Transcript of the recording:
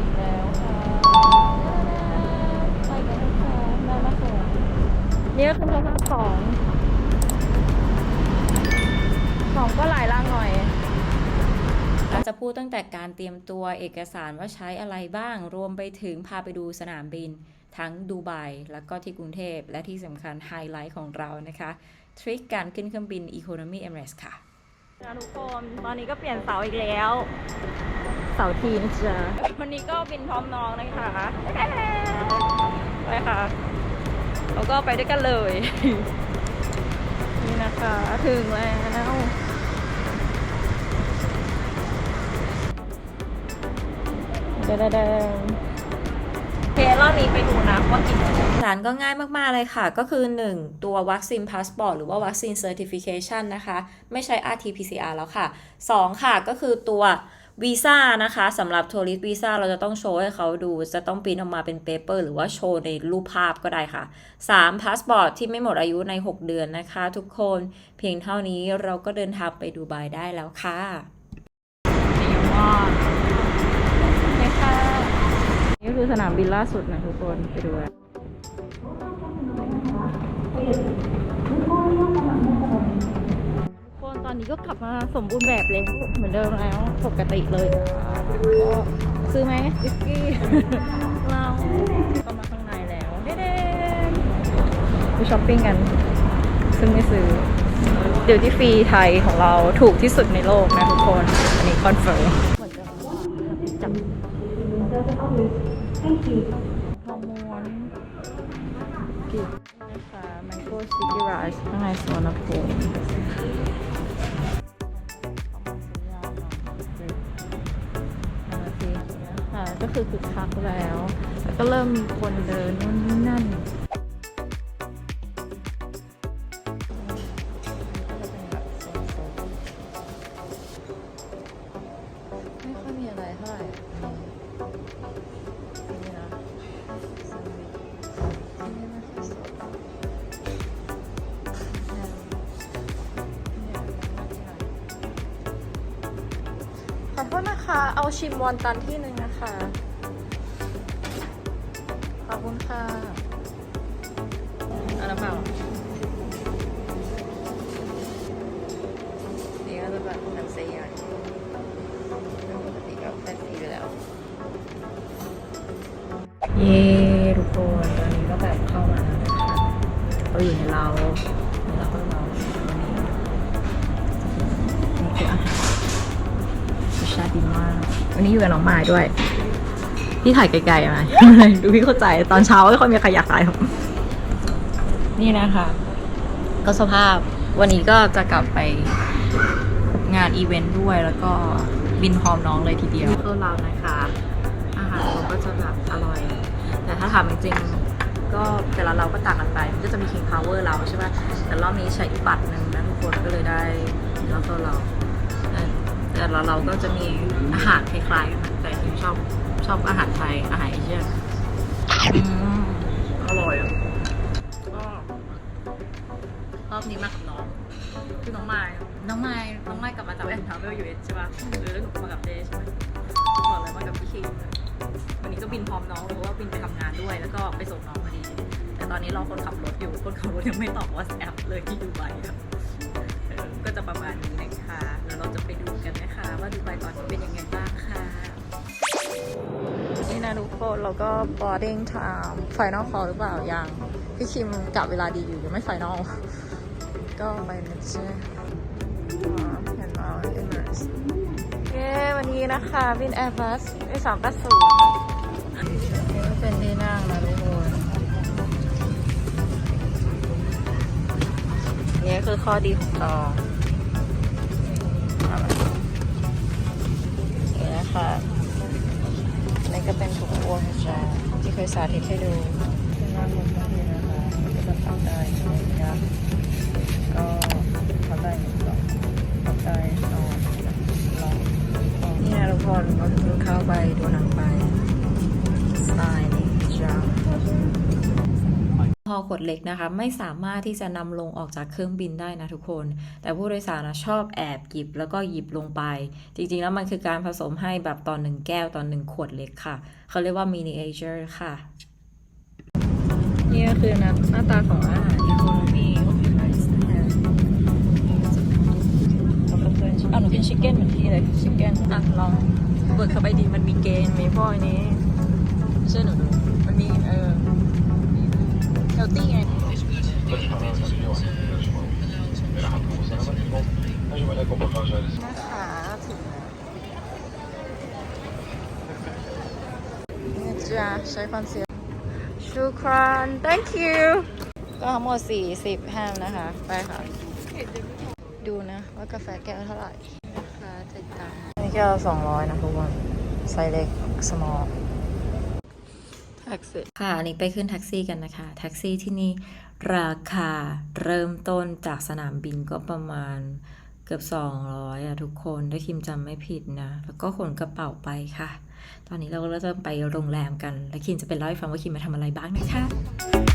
อีกแล้วค่ะไปกันนะคะได้มาส่งนี่ก็คือพระรามสองสองก็หลายร่างหน่อยเราจะพูดตั้งแต่การเตรียมตัวเอกสารว่าใช้อะไรบ้าง รวมไปถึงพาไปดูสนามบิน ทั้งดูไบแล้วก็ที่กรุงเทพ และที่สำคัญไฮไลท์ของเรานะคะ ทริคการขึ้นเครื่องบิน Economy Emirates ค่ะนะทุกคน ตอนนี้ก็เปลี่ยนเสาอีกแล้วเสาทีนะจ๊ะวันนี้ก็บินพร้อมน้องนะคะไปค่ะเราก็ไปด้วยกันเลย นี่นะคะ ถึงแล้วเดดๆโอเครอบนี้ไปดูนะว่ากินอะไรสารก็ง่ายมาก ๆ เลยค่ะ ก็คือ 1 ตัววัคซีนพาสปอร์ตหรือว่าวัคซีนเซอร์ติฟิเคชันนะคะ ไม่ใช้ RT-PCR แล้วค่ะ 2 ค่ะก็คือตัว วีซ่านะคะสำหรับทัวริสต์วีซ่าเราจะต้องโชว์ให้เขาดูจะต้องปริ้นออกมาเป็นเปเปอร์หรือว่าโชว์ในรูปภาพก็ได้ค่ะ 3. พาสปอร์ตที่ไม่หมดอายุใน 6 เดือนนะคะ ทุกคนเพียงเท่านี้เราก็เดินทางไปดูไบได้แล้วค่ะนี่ค่ะนี่คือสนามบินล่าสุดนะทุกคนไปดู อนนี้ก็กลับมาสมบูรณ์แบบเลยเหมือนเดิมแล้วปกติเลยนะคะก็ซื้อไหมวิสกี้เราก็มาข้างในแล้วเด้ๆไปช้อปปิ้งกัน ซึ่งไม่ซื้อเดี๋ยวที่ฟรีไทยของเราถูกที่สุดในโลกนะทุกคน อันนี้คอนเฟิร์มเหมือนจะจับฮอร์โมนกิบนะคะแมงโก้สติกกี้ไรซ์ข้างในสวนภูมิ คึกคักแล้ว แล้วก็เริ่มมีคนเดินนู่นนี่นั่นไม่ค่อยมีอะไรเท่าไหร่ขอโทษนะคะ เอาชิมวอนตันที่หนึ่งนะคะ ขอบคุณค่ะเอาน้ำเปล่านี่ก็จะแบบน้ำเสียปกติก็เป็นสีอยู่แล้ว เย้ทุกคนตอนนี้ก็แบบเข้ามาแล้วนะคะเราอยู่ในเราในเราก็เราวันนี้นี่คืออาหารรสชาติดีมากวันนี้อยู่กับน้องมายด้วย พี่ถ่ายไกลๆไหมดูพี่เข้าใจตอนเช้าไม่ค่อยมีใครอยากถ่ายหรอกนี่นะคะ ก็สภาพวันนี้ก็จะกลับไปงานอีเวนต์ด้วยแล้วก็บินพร้อมน้องเลยทีเดียวคือเรานะคะ อาหารเราก็จะแบบอร่อย แต่ถ้าถามจริงๆก็แต่ละเราก็ต่างกันไป มันก็จะมี King Power เราใช่ไหมแต่รอบนี้ใช้อีกบัตรหนึ่งนะทุกคนก็เลยได้แล้วก็เราเอ อแต่ละเราก็จะมีอาหารคล้ายๆกันนะแต่ที่ชอบชอบอาหารไทยอาหารเอเชียอืมอร่อยอะก็รอบนี้มากับน้องคือน้องไม้น้องไม้น้องไม้กลับมาจากแอนทาวเวลอยู่ใช่ปะหรือหนูมากับเจใช่ไหมบอกเลยมากับพี่คิงวันนี้ก็บินพร้อมน้องเพราะว่าบินไปทำงานด้วย แล้วก็ไปส่งน้องพอดี แต่ตอนนี้รอคนขับรถอยู่คนขับรถยังไม่ตอบวอ s แอปเลยที่ดูไบครับเออ ก็จะประมาณนี้นะคะเดี๋ยวเราจะไปดูกันนะคะ ว่าดูไบตอนนี้เป็นยังไงบ้างค่ะนี่นะทุกคนเราก็ boarding time final call หรือเปล่ายังพี่คิมกะเวลาดีอยู่ยังไม่ final ก็ไปนะจ๊ะอ่าเห็นแล้ว Emirates เย้วันนี้นะคะบิน Airbus A 3 8 0นี่ก็เป็นที่นั่งนะทุกคนนี่คือข้อดีของจอง วงจ้าที่เคยสาธิตให้ดูที่นั่งบนเครื่องนะคะก็จะพักได้ อขวดเล็กนะคะ ไม่สามารถที่จะนำลงออกจากเครื่องบินได้นะทุกคน แต่ผู้โดยสารนะชอบแอบหยิบแล้วก็หยิบลงไป จริงๆแล้วมันคือการผสมให้แบบตอนหนึ่งแก้วตอนหนึ่งขวดเล็กค่ะ เขาเรียกว่า miniature ค่ะ นี่ก็คือหน้าหน้าตาของอาหารอีโคโนมีเอาหนูกินชิคเก้นเหมือนพี่เลยชิคเก้นอะลองเปิดเข้าไปดีมันมีเกณฑ์มีพวกนี้เชื่อหนูดูมันมีเออเฮลตี้ไงนะคะถึงแล้วนี่จ้าใช้ความเสียชูคราน thank you ก็ทั้งหมด 40 แฮมนะคะ ไปค่ะ ดูนะ ว่ากาแฟแก้วเท่าไหร่นะคะติดตามนี่แก้ว200 นะทุกคนไซส์เล็ก small แท็กซี่ค่ะอันนี้ไปขึ้นแท็กซี่กันนะคะ แท็กซี่ที่นี่ราคาเริ่มต้นจากสนามบินก็ประมาณเกือบ 200อะทุกคนถ้าคิมจำไม่ผิดนะ แล้วก็ขนกระเป๋าไปค่ะ ตอนนี้เราก็จะไปโรงแรมกัน และคิมจะไปเล่าให้ฟังว่าคิมมาทำอะไรบ้างนะคะ